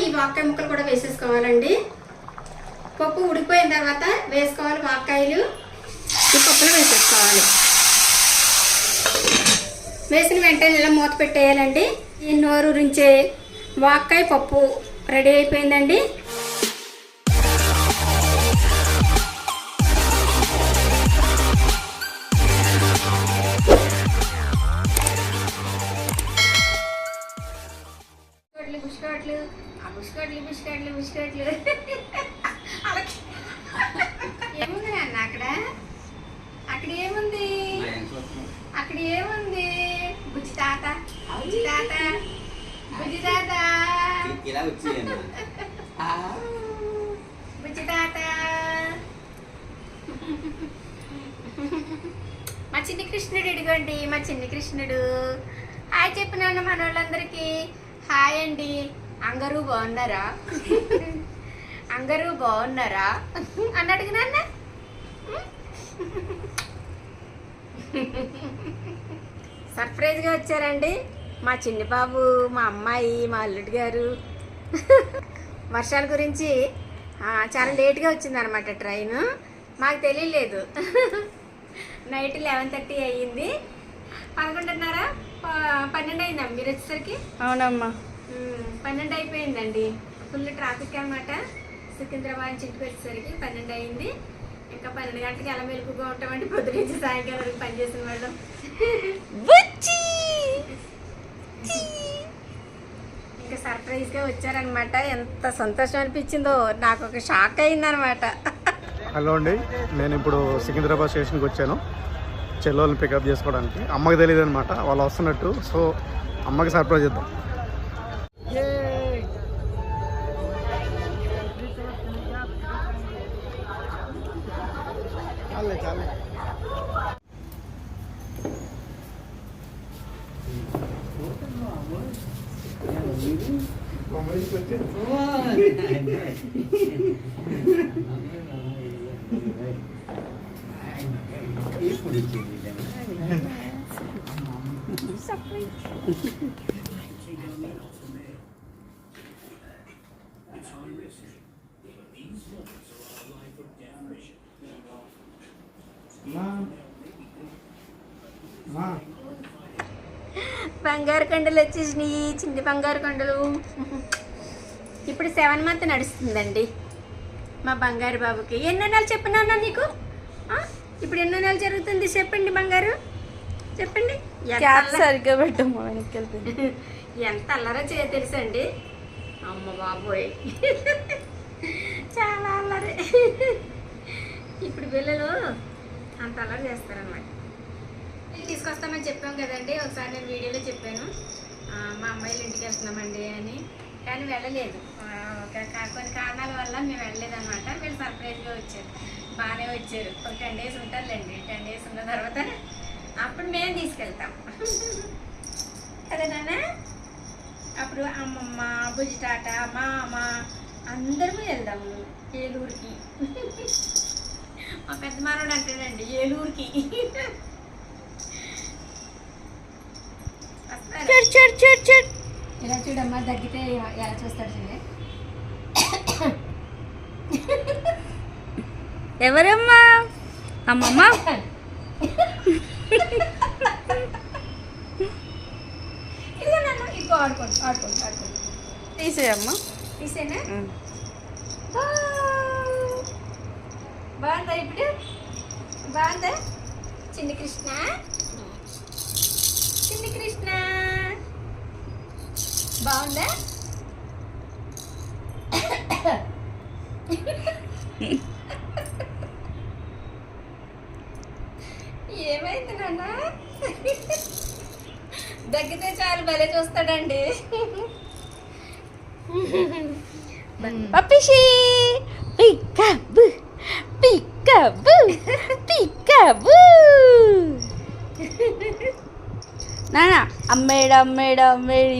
ఈ వాక్కాయ ముక్కలు కూడా వేసేసుకోవాలండి. పప్పు ఉడికిపోయిన తర్వాత వేసుకోవాలి వాక్కాయలు ఈ పప్పులో వేసేసుకోవాలి. వేసిన వెంటనే ఇలా మూత పెట్టేయాలండి. ఈ నోరు రుంచే వాక్కాయ పప్పు రెడీ అయిపోయిందండి. బిస్కెట్లు బిస్కెట్లు ఆ బిస్కెట్లు బిస్కెట్లు అలా ఏముంది నాన్న అక్కడ? అక్కడ ఏముంది? అక్కడ ఏముంది? బుజ్జి తాత. బుజ్జి తాత. బుజ్జి తాత. బుజ్జి తాత. మా చిన్ని కృష్ణుడు ఇదిగోండి మా చిన్ని కృష్ణుడు. హాయ్ చెప్పినాను మన వాళ్ళందరికీ హాయ్ అండి. అందరూ బాగున్నారా? అందరూ బాగున్నారా? అని అడిగినా సర్ప్రైజ్గా వచ్చారండి. మా చిన్ని బాబు మా అమ్మాయి మా అల్లుడు గారు. వర్షాల గురించి చాలా లేట్గా వచ్చిందనమాట ట్రైన్. మాకు తెలియలేదు. నైట్ లెవెన్ థర్టీ అయ్యింది. పదకొండున్నర? పన్నెండు అయిందా మీరు వచ్చేసరికి? అవునమ్మా. పన్నెండు అయిపోయిందండి ఫుల్ ట్రాఫిక్ అన్నమాట. సికింద్రాబాద్ నుంచి ఇంటికి వచ్చేసరికి పన్నెండు అయింది ఇంకా పన్నెండు గంటలకి ఎలా మెలుపుగా ఉంటామండి? పొద్దు నుంచి సాయంకాలం వరకు పనిచేసిన వాళ్ళం. బుచ్చి ఇంకా సర్ప్రైజ్గా వచ్చారనమాట ఎంత సంతోషం అనిపించిందో. నాకు ఒక షాక్ అయిందనమాట హలో అండి. నేను ఇప్పుడు సికింద్రాబాద్ స్టేషన్కి వచ్చాను. చెల్లెళ్ళని పికప్ చేసుకోవడానికి. అమ్మకి తెలియదు అనమాట వాళ్ళు వస్తున్నట్టు. సో అమ్మకి సర్ప్రైజ్ ఇద్దాం చాలే చాలే ఇప్పుడు వచ్చింది బంగారు కొండలు వచ్చేసినాయి చిన్ని బంగారు కొండలు. ఇప్పుడు సెవెన్ మంత్ నడుస్తుందండి మా బంగారు బాబుకి. ఎన్నో నెలలు చెప్పినానా నీకు? ఇప్పుడు ఎన్నో నెలలు జరుగుతుంది చెప్పండి బంగారు. చెప్పండి. సరిగ్గా వెళ్తుంది. ఎంత అల్లరో చేయ తెలుసండి. అమ్మ బాబోయ్. చాలా అల్లరి. ఇప్పుడు పిల్లలు అంత అల్లరి చేస్తారనమాట తీసుకొస్తామని చెప్పాం కదండి. ఒకసారి నేను వీడియోలో చెప్పాను. మా అమ్మాయిలు ఇంటికి వెళ్తున్నామండి అని. కానీ వెళ్ళలేదు. ఒక కా- కొన్ని కారణాల వల్ల మేము వెళ్ళలేదు అనమాట వీళ్ళు సర్ప్రైజ్గా వచ్చారు. బాగానే వచ్చారు. ఒక టెన్ డేస్ ఉంటారులేండి. టెన్ డేస్ ఉన్న తర్వాత అప్పుడు మేము తీసుకెళ్తాం. అదేనా అప్పుడు అమ్మమ్మ బుజ్జి తాత మామ అందరము వెళ్దాము ఏలూరుకి. మా పెద్ద మనోడు అంటాడండి ఏలూరుకి. చెట్ చెట్ చెట్ చెట్ ఇలా చూడమ్మా తగ్గితే ఎలా చూస్తాడు చూడే. ఎవరమ్మా? అమ్మమ్మ? నాన్న ఇంకో ఆడుకోండి ఆడుకోండి ఆడుకోండి తీసేయమ్మా. తీసేనా. బాగుందా? ఇప్పుడు? బాగుందా? చిన్ని కృష్ణ? చిన్ని కృష్ణ? బాగుందా? ఏమైంది నాన్న? దగ్గితే చాలు భలే చూస్తాడండి. పప్పిషి! పికబు పికబు పిక్కబు నానా అమ్మేడు అమ్మేడు అమ్మేడి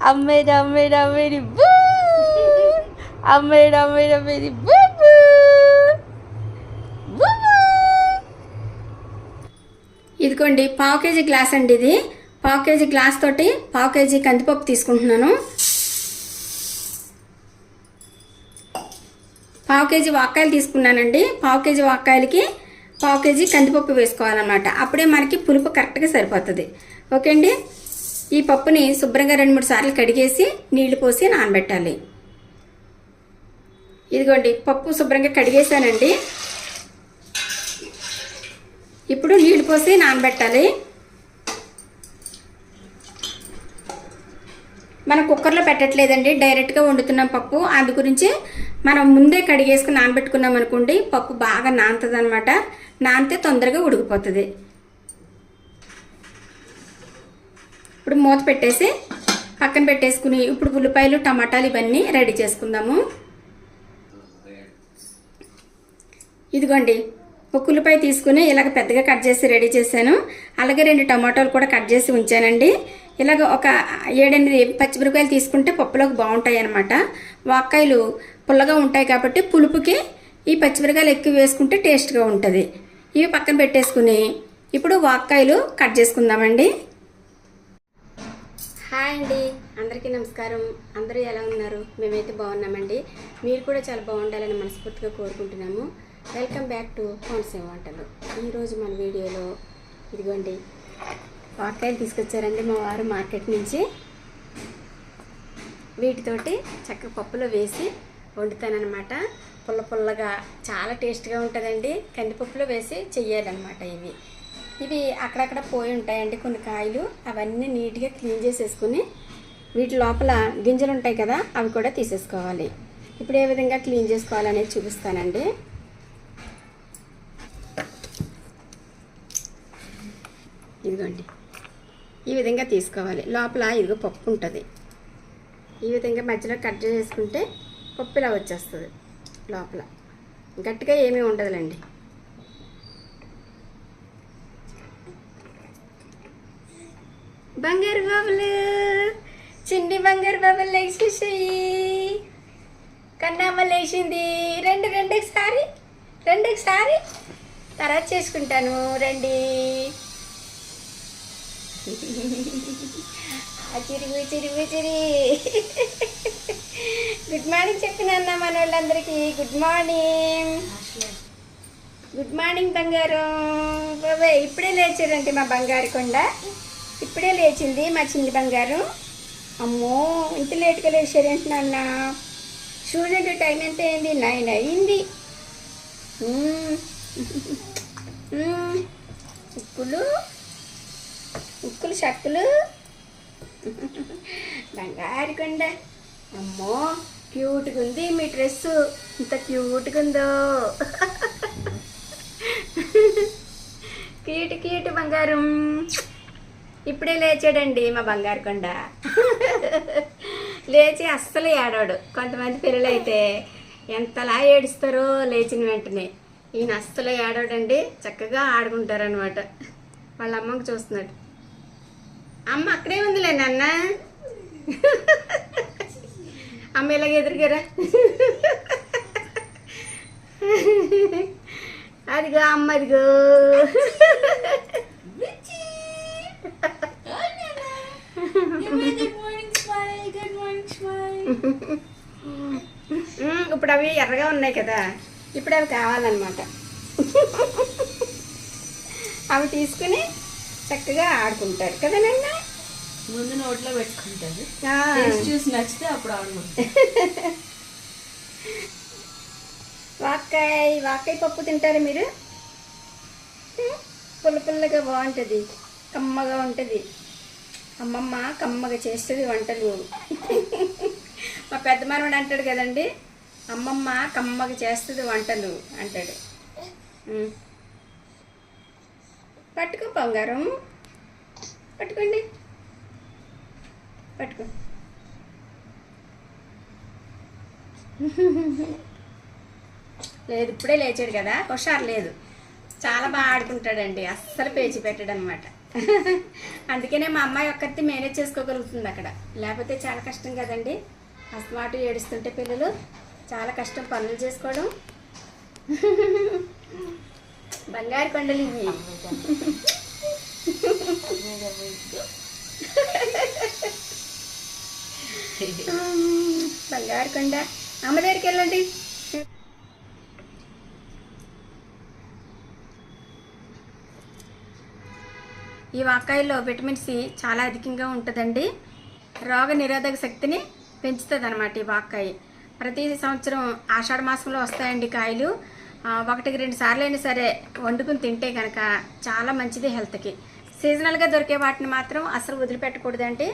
బూ! అమ్మేడు అమ్మేడు అమ్మేడి బూ అమ్మేడు ఇదిగోండి పావు కేజీ గ్లాస్ అండి ఇది. పావు కేజీ గ్లాస్ తోటి పావు కేజీ కందిపప్పు తీసుకుంటున్నాను. పావు కేజీ వాక్కాయలు తీసుకున్నానండి. పావు కేజీ వాక్కాయలకి పావు కేజీ కందిపప్పు వేసుకోవాలన్నమాట. అప్పుడే మనకి పులుపు కరెక్ట్గా సరిపోతుంది. ఓకే అండి ఈ పప్పుని శుభ్రంగా రెండు మూడు సార్లు కడిగేసి నీళ్ళు పోసి నానబెట్టాలి. ఇదిగోండి పప్పు శుభ్రంగా కడిగేసానండి ఇప్పుడు నీళ్ళు పోసి నానబెట్టాలి. మనం కుక్కర్లో పెట్టట్లేదండి డైరెక్ట్గా వండుతున్నాం పప్పు. అందు గురించి మనం ముందే కడిగేసుకుని నానబెట్టుకున్నాం అనుకోండి పప్పు బాగా నానుతుంది అనమాట నానితే తొందరగా ఉడికిపోతుంది. ఇప్పుడు మూత పెట్టేసి పక్కన పెట్టేసుకుని ఇప్పుడు ఉల్లిపాయలు టమాటాలు ఇవన్నీ రెడీ చేసుకుందాము. ఇదిగోండి ఒక ఉల్లిపాయ తీసుకుని ఇలాగ పెద్దగా కట్ చేసి రెడీ చేశాను. అలాగే రెండు టమాటాలు కూడా కట్ చేసి ఉంచానండి. ఇలాగ ఒక ఏడెనిమిది పచ్చిమిరపకాయలు తీసుకుంటే పప్పులోకి బాగుంటాయి అన్నమాట. వాక్కాయలు పుల్లగా ఉంటాయి కాబట్టి పులుపుకి ఈ పచ్చిమిరకాయలు ఎక్కువ వేసుకుంటే టేస్ట్గా ఉంటుంది. ఇవి పక్కన పెట్టేసుకుని ఇప్పుడు వాక్కాయలు కట్ చేసుకుందామండి. హాయ్ అండి. అందరికీ నమస్కారం. అందరూ ఎలా ఉన్నారు? మేమైతే బాగున్నామండి. మీరు కూడా చాలా బాగుండాలని మనస్ఫూర్తిగా కోరుకుంటున్నాము. వెల్కమ్ బ్యాక్ టు కోనసీమ వంటలు ఈరోజు మన వీడియోలో ఇదిగోండి వాకాయలు తీసుకొచ్చారండి మా వారు మార్కెట్ నుంచి. వీటితోటి చక్కగా పప్పులో వేసి వండుతానమాట పుల్ల పుల్లగా చాలా టేస్ట్గా ఉంటుందండి. కందిపప్పులో వేసి చెయ్యాలన్నమాట ఇవి. ఇవి అక్కడక్కడ పోయి ఉంటాయండి కొన్ని కాయలు. అవన్నీ నీట్గా క్లీన్ చేసేసుకుని వీటి లోపల గింజలు ఉంటాయి కదా అవి కూడా తీసేసుకోవాలి. ఇప్పుడు ఏ విధంగా క్లీన్ చేసుకోవాలనేది చూపిస్తానండి. ఇదిగోండి. ఈ విధంగా తీసుకోవాలి. లోపల ఇదిగో పప్పు ఉంటుంది. ఈ విధంగా మధ్యలో కట్ చేసుకుంటే పప్పు ఇలా వచ్చేస్తుంది లోపల. గట్టిగా ఏమీ ఉండదులేండి. బంగారు బాబులు. చిన్ని బంగారు బాబులు లేచేసాయి కన్నమ్మ లేచింది. రెండు రెండు ఒకసారి తర్వాత చేసుకుంటాను. రండి. ఆ చిరుగు చిరుగు చిరి. గుడ్ మార్నింగ్ చెప్పినన్నా మన వాళ్ళందరికీ గుడ్ మార్నింగ్. గుడ్ మార్నింగ్ బంగారం. బాబాయ్ ఇప్పుడే లేచారంటే మా బంగారు కొండ. ఇప్పుడే లేచింది మా చిన్ని బంగారం. అమ్మో ఇంత లేట్గా లేచారేంటి నాన్న? చూడండి టైం ఎంత అయింది? నైన్ అయింది. ఉక్కులు. ఉక్కులు షక్కులు బంగారు కొండ. అమ్మో క్యూట్గా ఉంది మీ డ్రెస్ ఇంత క్యూట్గా ఉందో. క్యూట్ క్యూట్ బంగారం. ఇప్పుడే లేచాడండి మా బంగారు కొండ. లేచి అస్సలు ఏడాడు కొంతమంది పిల్లలు అయితే ఎంతలా ఏడుస్తారో లేచిన వెంటనే. ఈయన అస్సలు ఏడాడండి చక్కగా ఆడుకుంటారనమాట వాళ్ళ అమ్మకు చూస్తున్నాడు. అమ్మ అక్కడే ఉందిలే నాన్న. అమ్మ ఇలాగ ఎదురుగారా? అదిగో అమ్మ అదిగో. ఇప్పుడు అవి ఎర్రగా ఉన్నాయి కదా. ఇప్పుడు అవి కావాలన్నమాట. అవి తీసుకుని చక్కగా ఆడుకుంటారు. కదా నాన్న? ముందు నోట్లో పెట్టుకుంటారు. చూసి నచ్చితే అప్పుడు ఆడము వాక్కాయ వాక్కాయ పప్పు తింటారా మీరు? పుల్ల పుల్లగా బాగుంటుంది. కమ్మగా ఉంటుంది. అమ్మమ్మ కమ్మగా చేస్తుంది వంటలు మా పెద్ద మనవడు అంటాడు కదండి అమ్మమ్మ కమ్మగా చేస్తుంది వంటలు అంటాడు. పట్టుకో బంగారం. పట్టుకోండి. పట్టుకో. లేదు ఇప్పుడే లేచాడు కదా హుషారు లేదు. చాలా బాగా ఆడుకుంటాడండి అస్సలు పేచి పెట్టాడు అనమాట అందుకనే మా అమ్మాయి ఒక్కరితే మేనేజ్ చేసుకోగలుగుతుంది అక్కడ. లేకపోతే చాలా కష్టం కదండి. అస్మాటు ఏడుస్తుంటే పిల్లలు చాలా కష్టం పనులు చేసుకోవడం. బంగారు కొండలు ఇవి. బంగారు కొండ. అమ్మ దగ్గరికి వెళ్ళండి. ఈ వాకాయల్లో విటమిన్ సి చాలా అధికంగా ఉంటుందండి. రోగ నిరోధక శక్తిని పెంచుతుంది అనమాట ఈ వాకాయ ప్రతి సంవత్సరం ఆషాఢ మాసంలో వస్తాయండి కాయలు. ఒకటికి రెండు సార్లు అయినా సరే వండుకుని తింటే కనుక చాలా మంచిది హెల్త్కి. సీజనల్గా దొరికే వాటిని మాత్రం అసలు వదిలిపెట్టకూడదంటే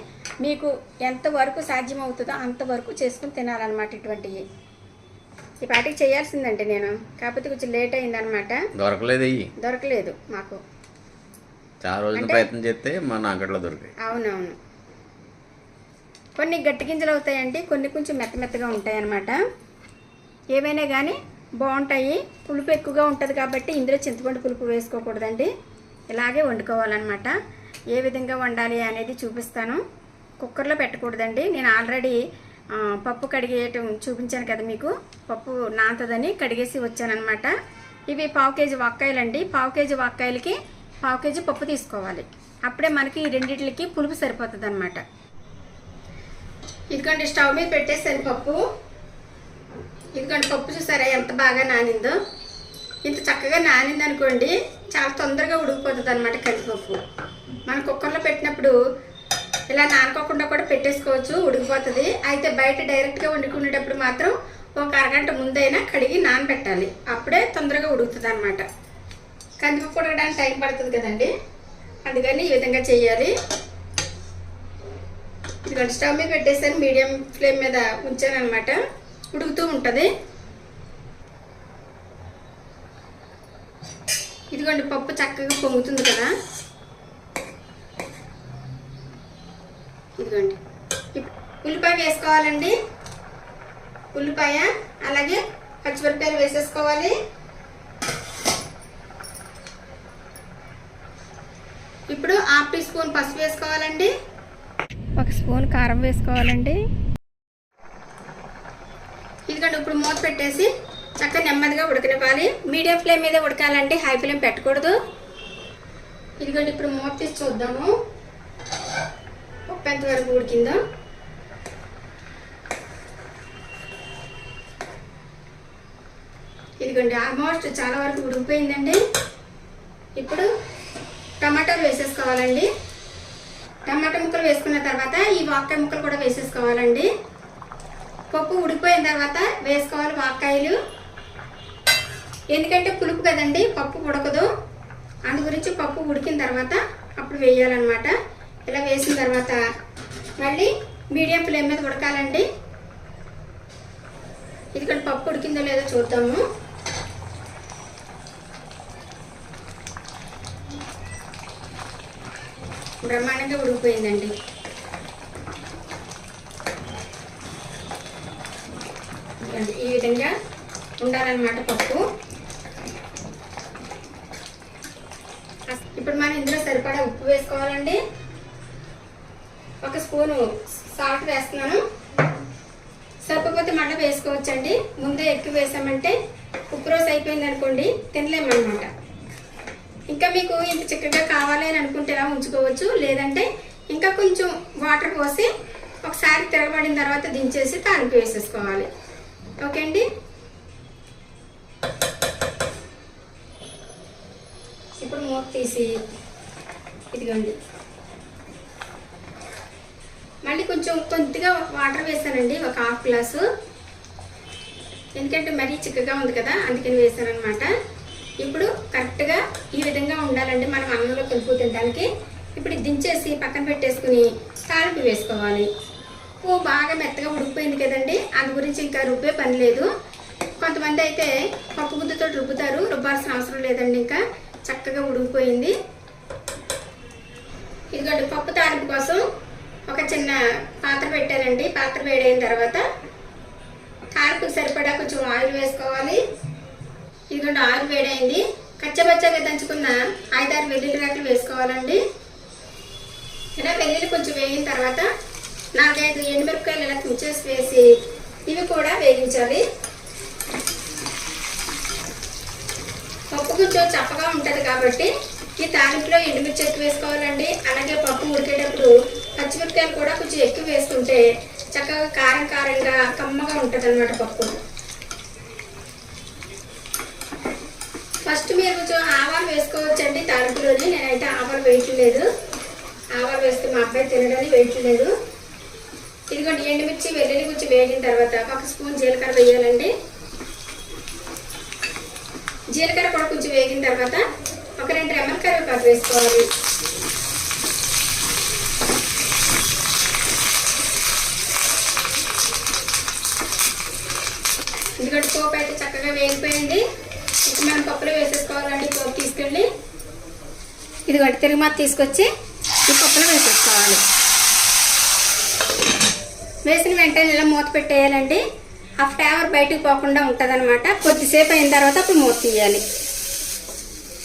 మీకు ఎంతవరకు సాధ్యం అవుతుందో అంతవరకు చేసుకుని తినాలన్నమాట ఇటువంటివి. ఈ పాటికి చేయాల్సిందండి నేను. కాకపోతే కొంచెం లేట్ అయిందనమాట దొరకలేదు దొరకలేదు మాకు. చాలా రోజులు ప్రయత్నం చేస్తే మన అంగట్లో దొరికాయి. అవునవును. కొన్ని గట్టి గింజలు అవుతాయండి కొన్ని కొంచెం మెత్త మెత్తగా ఉంటాయి అన్నమాట ఏవైనా కానీ బాగుంటాయి పులుపు ఎక్కువగా ఉంటుంది కాబట్టి ఇందులో చింతపండు పులుపు వేసుకోకూడదండి. ఇలాగే వండుకోవాలన్నమాట. ఏ విధంగా వండాలి అనేది చూపిస్తాను. కుక్కర్లో పెట్టకూడదండి. నేను ఆల్రెడీ పప్పు కడిగేయటం చూపించాను కదా మీకు. పప్పు నాంతదని కడిగేసి వచ్చానమాట ఇవి పావు కేజీ వాక్కాయలండి. పావు కేజీ వాక్కాయలకి పావు కేజీ పప్పు తీసుకోవాలి. అప్పుడే మనకి ఈ రెండింటికి పులుపు సరిపోతుంది అనమాట ఇదిగోండి స్టవ్ మీద పెట్టేసాను పప్పు. ఇదిగోండి పప్పు చూసారా ఎంత బాగా నానిందో? ఇంత చక్కగా నానింది అనుకోండి చాలా తొందరగా ఉడికిపోతుంది అనమాట కందిపప్పు మనం కుక్కర్లో పెట్టినప్పుడు ఇలా నానుకోకుండా కూడా పెట్టేసుకోవచ్చు ఉడికిపోతుంది. అయితే బయట డైరెక్ట్గా వండుకునేటప్పుడు మాత్రం ఒక అరగంట ముందైనా కడిగి నానబెట్టాలి. అప్పుడే తొందరగా ఉడుకుతుంది అనమాట కందిపప్పు ఉడకడానికి టైం పడుతుంది కదండి. అందుకని ఈ విధంగా చేయాలి. ఇదిగోండి స్టవ్ మీద పెట్టేసాను మీడియం ఫ్లేమ్ మీద ఉంచాను అనమాట ఉడుకుతూ ఉంటుంది. ఇదిగోండి పప్పు చక్కగా పొంగుతుంది కదా. ఇదిగోండి ఉల్లిపాయ వేసుకోవాలండి. ఉల్లిపాయ అలాగే పచ్చిమిరపకాయలు వేసేసుకోవాలి ఇప్పుడు హాఫ్ టీ స్పూన్ పసుపు వేసుకోవాలండి. ఒక స్పూన్ కారం వేసుకోవాలండి. ఇదిగోండి ఇప్పుడు మూత పెట్టేసి చక్కగా నెమ్మదిగా ఉడకనివ్వాలి. మీడియం ఫ్లేమ్ మీద ఉడకాలండి హై ఫ్లేమ్ పెట్టకూడదు. ఇదిగోండి ఇప్పుడు మూత తీసి చూద్దాము. ఉప్పు ఎంతవరకు ఉడికిందో? ఇదిగోండి ఆల్మోస్ట్ చాలా వరకు ఉడికిపోయిందండి. ఇప్పుడు టమాటాలు వేసేసుకోవాలండి టమాటా ముక్కలు వేసుకున్న తర్వాత ఈ వాకాయ ముక్కలు కూడా వేసేసుకోవాలండి. పప్పు ఉడికిపోయిన తర్వాత వేసుకోవాలి వాక్కాయలు. ఎందుకంటే పులుపు కదండి పప్పు ఉడకదు. అందు గురించి పప్పు ఉడికిన తర్వాత అప్పుడు వేయాలన్నమాట. ఇలా వేసిన తర్వాత మళ్ళీ మీడియం ఫ్లేమ్ మీద ఉడకాలండి. ఇది పప్పు ఉడికిందో లేదో చూద్దాము. బ్రహ్మాండంగా ఉడికిపోయిందండి. ఈ విధంగా ఉండాలన్నమాట పప్పు. ఇప్పుడు మనం ఇందులో సరిపడా ఉప్పు వేసుకోవాలండి. ఒక స్పూను సాల్ట్ వేస్తున్నాను. సరిపోతే మళ్ళీ వేసుకోవచ్చండి. ముందే ఎక్కువ వేసామంటే ఉప్పు రోజు అయిపోయింది అనుకోండి తినలేమన్నమాట. ఇంకా మీకు ఇంత చిక్కగా కావాలి అని అనుకుంటే ఇలా ఉంచుకోవచ్చు? లేదంటే ఇంకా కొంచెం వాటర్ పోసి ఒకసారి తిరగబడిన తర్వాత దించేసి తాలింపు వేసేసుకోవాలి. ఓకే అండి? ఇప్పుడు మూత తీసి ఇదిగోండి. మళ్ళీ కొంచెం కొద్దిగా వాటర్ వేసానండి ఒక హాఫ్ గ్లాసు. ఎందుకంటే మరీ చిక్కగా ఉంది కదా అందుకని వేసాను అనమాట ఇప్పుడు కరెక్ట్గా ఈ విధంగా ఉండాలండి మనం అన్నంలో కలుపు తినడానికి ఇప్పుడు దించేసి పక్కన పెట్టేసుకుని తాలింపు వేసుకోవాలి. పువ్వు బాగా మెత్తగా ఉడికిపోయింది కదండి అందు గురించి ఇంకా రుబ్బే పని లేదు. కొంతమంది అయితే పప్పు గుద్దుతో రుబ్బుతారు రుబ్బాల్సిన అవసరం లేదండి ఇంకా. చక్కగా ఉడికిపోయింది. ఇదిగోండి పప్పు తాలింపు కోసం ఒక చిన్న పాత్ర పెట్టానండి. పాత్ర వేడైన తర్వాత తాలింపుకి సరిపడా కొంచెం ఆయిల్ వేసుకోవాలి. ఇదిగోండి ఆరు వేడైంది. కచ్చబచ్చగా దంచుకున్న ఐదారు వెల్లుల్లి రెక్కలు వేసుకోవాలండి. ఇలా వెల్లుల్లి కొంచెం వేగిన తర్వాత నాలుగైదు ఎండుమిరపకాయలు ఇలా తుంచేసి వేసి ఇవి కూడా వేగించాలి. పప్పు కొంచెం చప్పగా ఉంటుంది కాబట్టి ఈ తాలింపులో ఎండుమిర్చి ఎక్కువ వేసుకోవాలండి. అలాగే పప్పు ఉడికేటప్పుడు పచ్చిమిరపకాయలు కూడా కొంచెం ఎక్కువ వేసుకుంటే చక్కగా కారం కారంగా కమ్మగా ఉంటుంది పప్పు. ఫస్ట్ మీరు కొంచెం ఆవాలు వేసుకోవచ్చండి తాలింపులోని నేనైతే ఆవాలు వేయట్లేదు. ఆవాలు వేస్తే మా అబ్బాయి తినడానికి వేయట్లేదు. ఇదిగోండి ఎండుమిర్చి వెల్లుల్లి కొంచెం వేగిన తర్వాత ఒక స్పూన్ జీలకర్ర వేయాలండి. జీలకర్ర కూడా కొంచెం వేగిన తర్వాత ఒక రెండు రెమ్మల కరివేపాకు వేసుకోవాలి. ఎందుకంటే పోపు అయితే చక్కగా వేగిపోయింది. మనం పప్పులో వేసేసుకోవాలండి. పోపు తీసుకెళ్ళి ఇదిగోండి మాత్రం తీసుకొచ్చి ఈ పప్పులో వేసేసుకోవాలి. వేసిన వెంటనే ఇలా మూత పెట్టేయాలండి. ఆ ఫ్లేవర్ బయటకు పోకుండా ఉంటుంది అనమాట కొద్దిసేపు అయిన తర్వాత అప్పుడు మూత తీయాలి.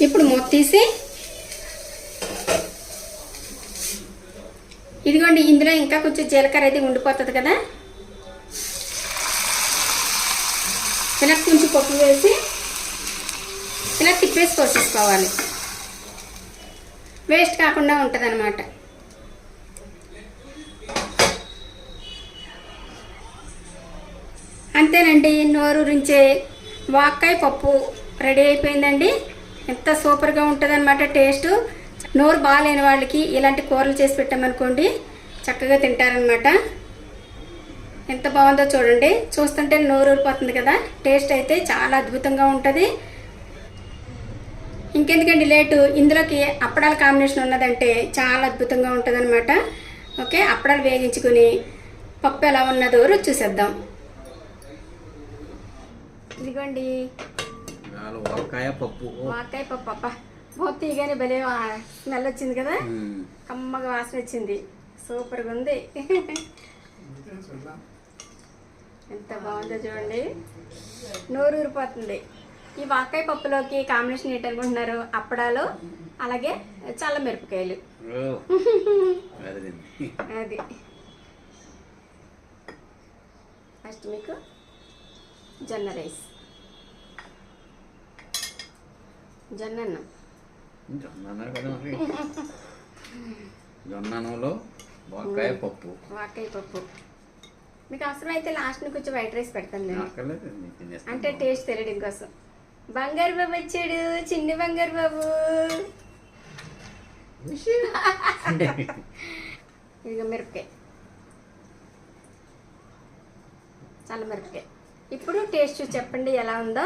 ఇప్పుడు మూత తీసి ఇదిగోండి ఇందులో ఇంకా కొంచెం జీలకర్ర అయితే ఉండిపోతుంది కదా. ఇలా కొంచెం పప్పు వేసి ఇలా తిప్పేసి కోసేసుకోవాలి. వేస్ట్ కాకుండా ఉంటుంది అనమాట అంతేనండి రుంచే వాక్కాయ పప్పు రెడీ అయిపోయిందండి. ఎంత సూపర్గా ఉంటుందన్నమాట టేస్ట్. నోరు బాగాలేని వాళ్ళకి ఇలాంటి కూరలు చేసి పెట్టామనుకోండి చక్కగా తింటారనమాట ఎంత బాగుందో చూడండి. చూస్తుంటే నోరు ఊరిపోతుంది కదా. టేస్ట్ అయితే చాలా అద్భుతంగా ఉంటుంది. ఇంకెందుకండి లేటు? ఇందులోకి అప్పడాల కాంబినేషన్ ఉన్నదంటే చాలా అద్భుతంగా ఉంటుంది ఓకే అప్పడాలు వేగించుకుని పప్పు ఎలా ఉన్నదో రుచి చూసేద్దాం. ఇదిగోండి. వంకాయ పప్పు. వాకాయ పప్పు అప్ప మూత తీయగానే భలే స్మెల్ వచ్చింది కదా? మ్మ్. కమ్మగా వాసన వచ్చింది. సూపర్గా ఉంది. ఎంత బాగుందో చూడండి. నోరు ఊరిపోతుంది ఈ వాకాయ పప్పులోకి కాంబినేషన్ ఏంటనుకుంటున్నారు? అప్పడాలు అలాగే చల్ల మిరపకాయలు. అది ఫస్ట్ మీకు జొన్న రైస్. జొన్న అన్నం. జొన్న అన్నంలో వంకాయ పప్పు. వాకాయ పప్పు. మీకు అవసరమైతే లాస్ట్ కొంచెం వైట్ రైస్ పెడతాను. అంటే టేస్ట్ తెలియడం కోసం. బంగారు బాబు వచ్చాడు చిన్ని బంగారు బాబు. ఇదిగో మిరపకాయ. చల్ల మిరపకాయ. ఇప్పుడు టేస్ట్ చెప్పండి ఎలా ఉందో.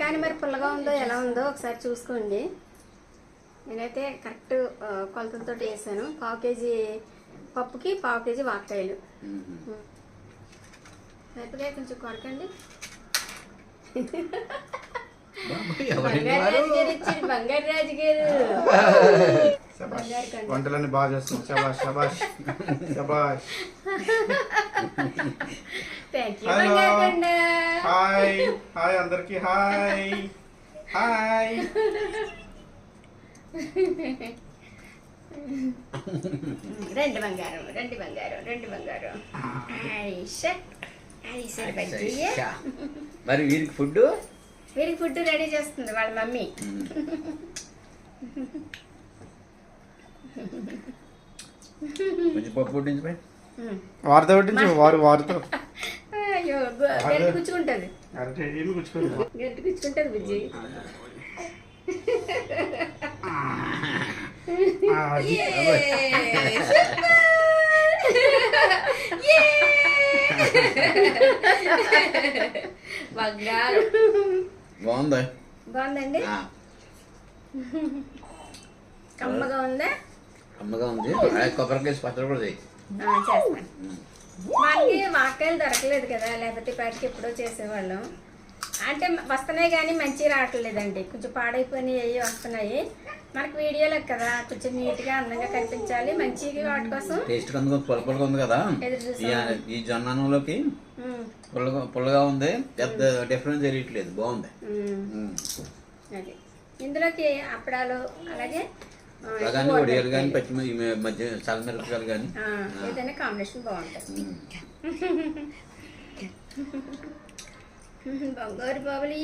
కానీ మరి పుల్లగా ఉందో ఎలా ఉందో ఒకసారి చూసుకోండి. నేనైతే కరెక్ట్ కొలతలతో వేసాను. పావు కేజీ పప్పుకి పావు కేజీ వాక్కాయలు. మ్మ్. మిరపకాయ కొంచెం కొరకండి. బంగారు? రాజు గారు. వంటలన్నీ బాగా చేస్తుంది శబాష్ శబాష్ శబాష్ హలో. హాయ్ హాయ్ అందరికి హాయ్ హాయ్ రెండు బంగారం రెండు బంగారం రెండు బంగారం. మరి వీరికి ఫుడ్ వీరికి ఫుడ్ రెడీ చేస్తుంది వాళ్ళ మమ్మీ. కొంచెం పప్పు. వారితో పెట్టించు వారు వారితో. అయ్యో గు- గట్టి కూర్చుంటుంది అరే ఇల్లు కూర్చుకోండి గట్టి కూర్చుంటుంది బుజ్జి. బంగారం బాగుందా? బాగుందండి? కమ్మగా ఉందా? అమ్మగా ఉంది. కొబ్బరికాయ పచ్చడి కూడా చేయి. మనకి వాకాయలు దొరకలేదు కదా లేకపోతే పాటికి ఎప్పుడో చేసేవాళ్ళం. అంటే వస్తున్నాయి కానీ మంచిగా రావట్లేదండి. కొంచెం పాడైపోయినాయి అవి వస్తున్నాయి. మనకి వీడియోలకు కదా కొంచెం నీట్గా అందంగా కనిపించాలి. మంచిగా వాటి కోసం. టేస్ట్ పుల్ల పుల్లగా ఉంది కదా. ఈ- జొన్న అన్నంలోకి పుల్లగా పుల్లగా ఉంది. పెద్ద డిఫరెన్స్ తెలియట్లేదు. బాగుంది. అది. ఇందులోకి అప్పడాలు అలాగే కానీ వడియాలు పచ్చి ఈ మధ్య చల్లమిరపకాయలు కానీ. ఏదైనా కాంబినేషన్ బాగుంటుంది. బంగారు బాబులు.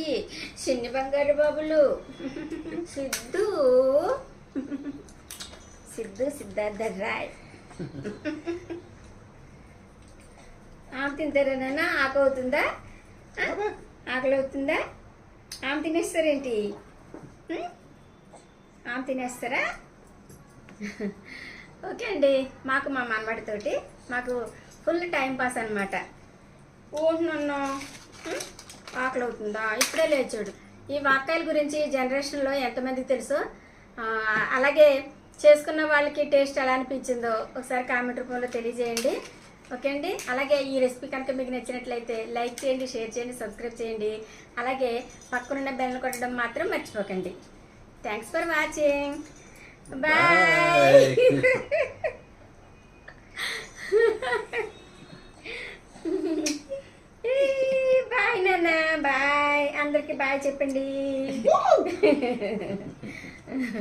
చిన్ని బంగారు బాబులు. సిద్ధు. సిద్ధు సిద్ధార్థ రాయ్ ఆమె తింటారా నాన్న? ఆకలి అవుతుందా? ఆకలి అవుతుందా? ఆమె తినేస్తారేంటి? ఆమె తినేస్తారా? ఓకే అండి. మాకు మా మనవాడితోటి మాకు ఫుల్ టైం పాస్ అనమాట ఊహనున్నా ఆకలి అవుతుందా ఇప్పుడే లేచాడు ఈ వాక్కాయల గురించి జనరేషన్లో ఎంతమందికి తెలుసు? అలాగే చేసుకున్న వాళ్ళకి టేస్ట్ ఎలా అనిపించిందో ఒకసారి కామెంట్ రూపంలో తెలియజేయండి. ఓకే అండి అలాగే ఈ రెసిపీ కనుక మీకు నచ్చినట్లయితే లైక్ చేయండి షేర్ చేయండి సబ్స్క్రైబ్ చేయండి. అలాగే పక్కనున్న బెల్ కొట్టడం మాత్రం మర్చిపోకండి. Thanks for watching bye bye నాన్న బాయ్ అందరికి బాయ్ చెప్పండి.